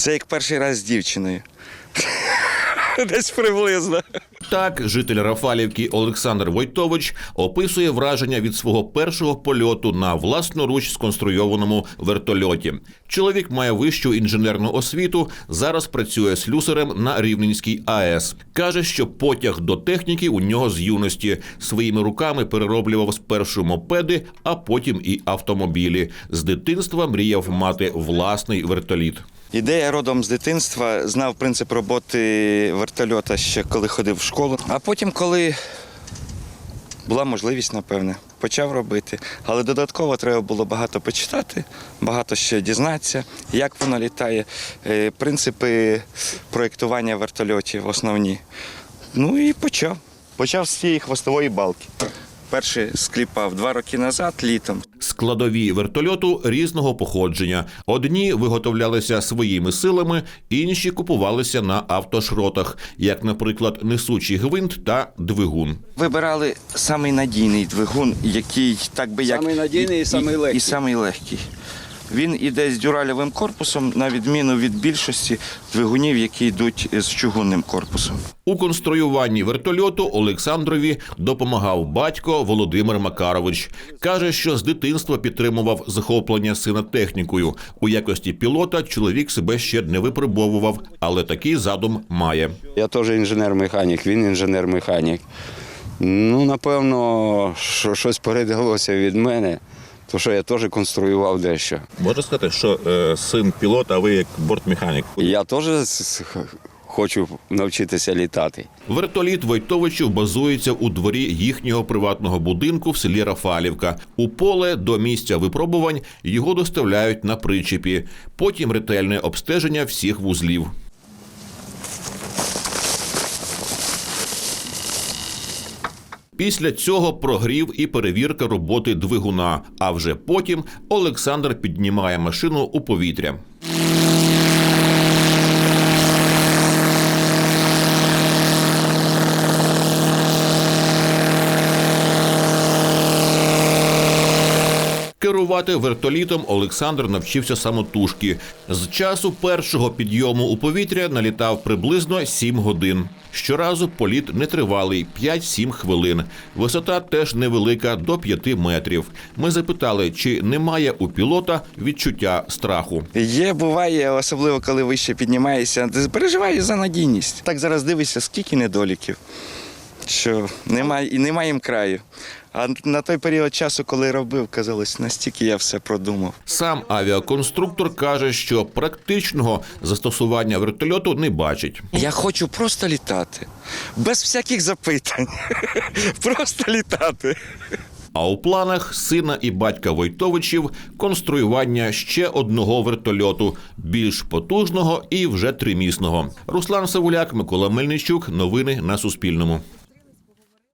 Це як перший раз з дівчиною. Десь приблизно. Так, житель Рафалівки Олександр Войтович описує враження від свого першого польоту на власноруч сконструйованому вертольоті. Чоловік має вищу інженерну освіту. Зараз працює слюсарем на Рівненській АЕС. каже, що потяг до техніки у нього з юності своїми руками перероблював спершу мопеди, а потім і автомобілі. З дитинства мріяв мати власний вертоліт. Ідея родом з дитинства, знав принцип роботи вертольота ще коли ходив в школу. А потім, коли була можливість, напевне, почав робити. Але додатково треба було багато почитати, багато ще дізнатися, як воно літає, е, принципи проєктування вертольотів основні. Ну і почав. Почав з цієї хвостової балки. Перший скліпав два роки назад, літом. Складові вертольоту різного походження. Одні виготовлялися своїми силами, інші купувалися на автошротах, як, наприклад, несучий гвинт та двигун. Вибирали самий надійний двигун, який так би як Самий надійний і самий легкий. І самий легкий. Він іде з дюралевим корпусом, на відміну від більшості двигунів, які йдуть з чугунним корпусом. У конструюванні вертольоту Олександрові допомагав батько Володимир Макарович. каже, що з дитинства підтримував захоплення сина технікою. У якості пілота чоловік себе ще не випробовував, але такий задум має. Я теж інженер-механік, він інженер-механік. Ну, напевно, що щось передалося від мене, то що я теж конструював дещо. Можна сказати, що е, син пілота, а ви як бортмеханік. Я теж хочу навчитися літати. Вертоліт Войтовичів базується у дворі їхнього приватного будинку в селі Рафалівка. У поле до місця випробувань його доставляють на причепі. Потім ретельне обстеження всіх вузлів. Після цього прогрів і перевірка роботи двигуна. А вже потім Олександр піднімає машину у повітря. Керувати вертолітом Олександр навчився самотужки. З часу першого підйому у повітря налітав приблизно 7 годин. Щоразу політ нетривалий 5-7 хвилин. Висота теж невелика до 5 метрів. Ми запитали, чи немає у пілота відчуття страху. Є, буває, особливо коли вище піднімаєшся, ти переживаєш за надійність. Так зараз дивишся, скільки недоліків, що немає немає їм краю. А на той період часу, коли робив, казалось, настільки я все продумав. Сам авіаконструктор каже, що практичного застосування вертольоту не бачить. Я хочу просто літати, без всяких запитань. Просто літати. А у планах сина і батька Войтовичів конструювання ще одного вертольоту, більш потужного і вже тримісного. Руслан Савуляк, Микола Мельничук. Новини на Суспільному.